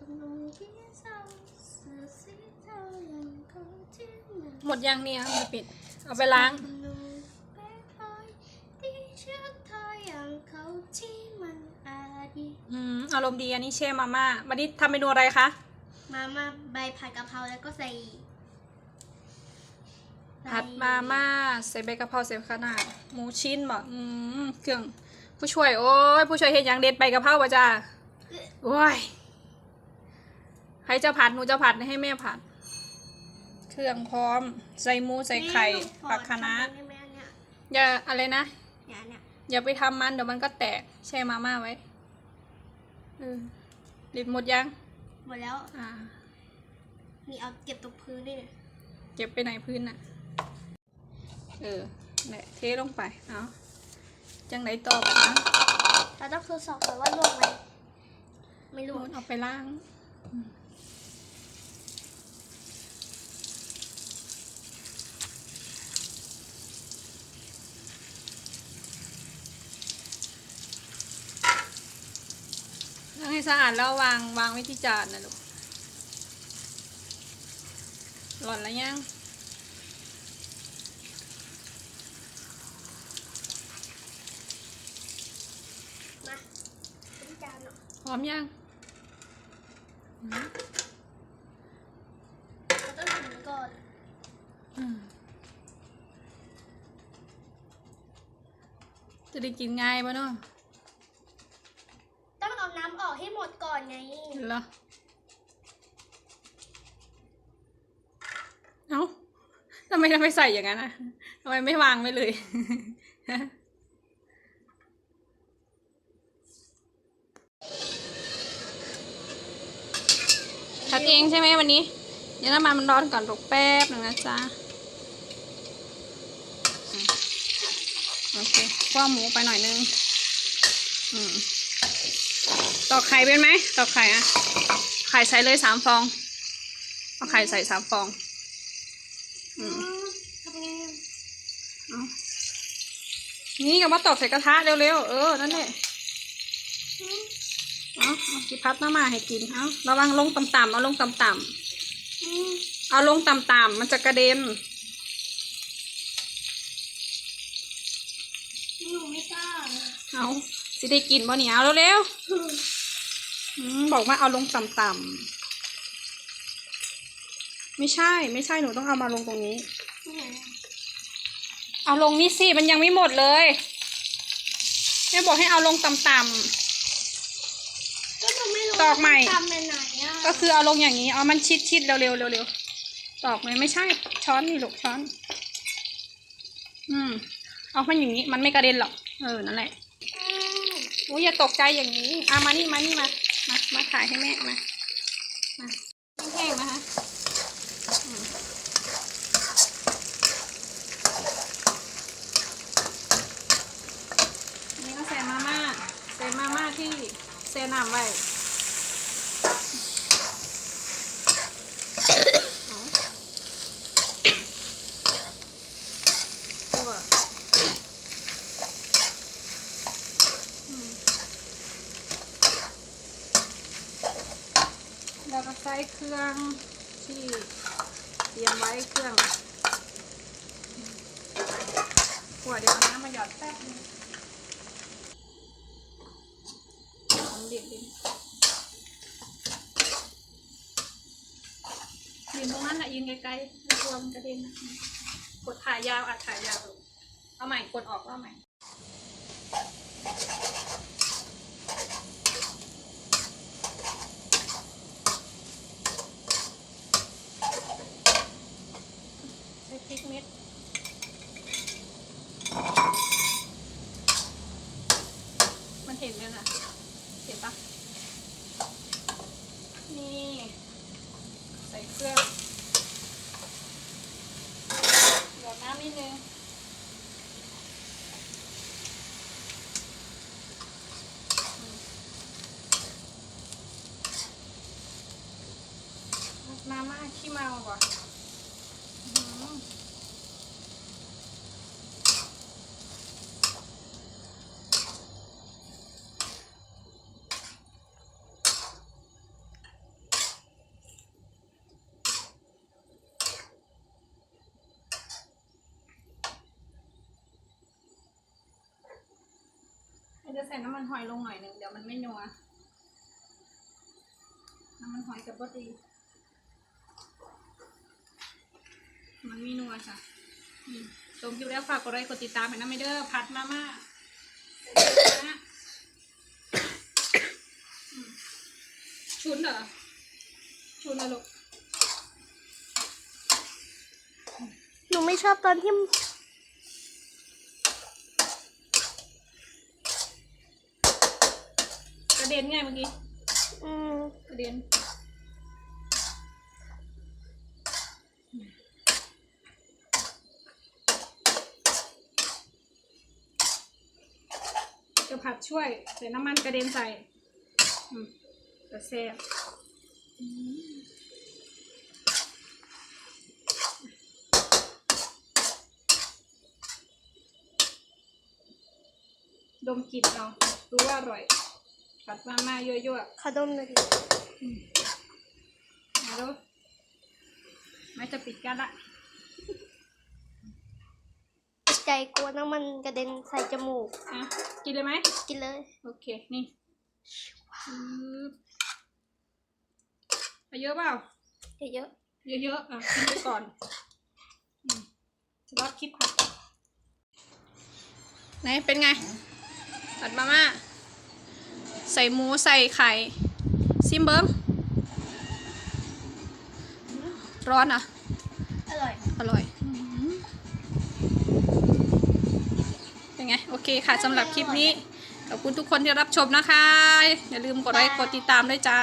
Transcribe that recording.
ตรงนู้นที่เศร้าเสือสีเทายังคงที่มันหมดยังเนี่ยเอาไปปิด เอาไปล้างตรงนู้นแปรปรอยที่เชือกทอยอย่างเขาที่มันอาดีอืมอารมณ์ดีอันนี้เช่มาม่าวันนี้ทำเมนูอะไรคะ มามาใบผัดกะเพราแล้วก็ใส่ผัดมาม่าใส่ใบกะเพราใส่ขนาดหมูชิ้นบ่อืมเครื่องผู้ช่วย โอ้ยผู้ช่วยเห็นอย่างเด็ดใบกะเพราป่ะจ้าโอ้ย ใครจะผัดหนูจะผัดให้แม่ผัด เครื่องพร้อม ใส่หมูใส่ไข่นี่หนูขอผักคะน้าทำได้ไหมอันเนี่ยอย่าอะไรนะเนี่ยเนี่ยอย่าไปทำมันเดี๋ยวมันก็แตกแช่มาม่าไว้เออดิบหมดยัง หมดแล้ว อ่านี่เอาเก็บตรงพื้นด้วยเนี่ยเก็บไปไหนพื้นน่ะ เออเนี่ยเทลงไป เอาจังไหนต่อไปนะเราต้องทดสอบก่อนว่าลวกไหมไม่ลโดวกนเอาไปล้างอืมล้าง ให้สะอาดแล้ววางวางไว้ที่จานนะลูก หล่อนแล้วยังมาเป็นจานเนาะพร้อมยังอืมเราต้องทำนี้ก่อนอืมจะได้กินง่ายปะเนาะ ต้องเอาน้ำออกให้หมดก่อน ไงเหรอเอ้าทำไมทำไมใส่อย่างนั้นอะทำไมไม่วางไว้เลยผัดเองใช่ไหมวันนี้ เดี๋ยวน้ำมันมันร้อนก่อนลูกแป๊บหนึ่งนะจ๊ะโอเคคว้าหมูไปหน่อยนึง อืม อกไข่เป็นไหมตอกไข่อะไข่ใส่เลยสามฟองเอาไข่ใส่สามฟอง อืมเอานี่กับว่าตอกใส่กระทะเร็วๆเออนั่นแหละเอาเอากิพัดมามาให้กินเอาระวังลงต่ำๆเอาลงต่ำๆเอาลงต่ำๆมันจะกระเด็นหนูไม่กล้าเอาสิได้กินบ่เนี่ยเอาเร็วๆ บอกว่าเอาลงต่ำๆไม่ใช่ ไม่ใช่หนูต้องเอามาลงตรงนี้ เอาลงนี่สิมันยังไม่หมดเลยแม่บอกให้เอาลงต่ำก็หนูไม่รู้ตอกใหม่ ว่าทำเป็นไหนอะๆก็คือเอาลงอย่างนี้ เอามันชิดๆเร็วๆเร็วๆตอกเลยไม่ใช่ ช้อนนี่ลูกช้อน อืม เอามันอย่างนี้ มันไม่กระเด็นหรอก เออ นั่นแหละอืมโอ้ยอย่าตกใจอย่างนี้ อะมานี่มานี่มา มาขายให้แม่มามาแห้งๆนะคะอืมอันนี้ก็ใส่มาม่าใส่มาม่าที่เซน้ำไว้เอาตัวอืม แล้วก็ใส่เครื่องที่เตรียมไว้เครื่องหัวเดี๋ยวน้ำมาหยอดแป๊บนึงของเด็กดินยืนตรงนั้นแหละยืนไกลๆไม่กลัวมันกระเด็นกดถ่ายยาวอัดถ่ายยาวเอาใหม่กดออกเอาใหม่ ใส่พริกเม็ด มัน เห็นไหมล่ะเห็นปะนี่ใส่เครื่องหยดน้ำนิดนึงอืมมาม่าขี้เมาก่อนอื้อหือ ใส่น้ำมันหอยลงหน่อยหนึ่งเดี๋ยวมันไม่นัว น้ำมันหอยกับบดี มันไมีนัวจ้ะชมคลิปแล้วฝากกดไลค์กดติดตามให้นะไม่เด้อผัดมาม่าชุนเหรอ ชุนเหรอลูก หนูไม่ชอบตอนที่ ระเด็นไงเมื่อกี้อืมกระเด็นจะผัดช่วยใส่น้ำมันกระเด็นใส่อืมจะแซ่บอืมดมกลิ่นเอารู้ว่าอร่อย ผัดมาม่ายั่วๆขอดมหน่อยดิมาดูไม่จะปิดกันละใจกลัวน้ำมันกระเด็นใส่จมูก อะกินเลยไหม กินเลย โอเค นี่ปึ๊บเอาเยอะเปล่า เยอะเยอะๆ อะกินไปก่อนอืมรอบคลิปค่ะไหนเป็นไงผัดมาม่า ใส่หมูใส่ไข่ ซิมเบิ้งร้อนอะๆอร่อย อร่อย เป็นไง โอเคค่ะสำหรับคลิปนี้ ขอบคุณทุกคนที่รับชมนะคะ อย่าลืมกดไลค์กดติดตามด้วยจ้า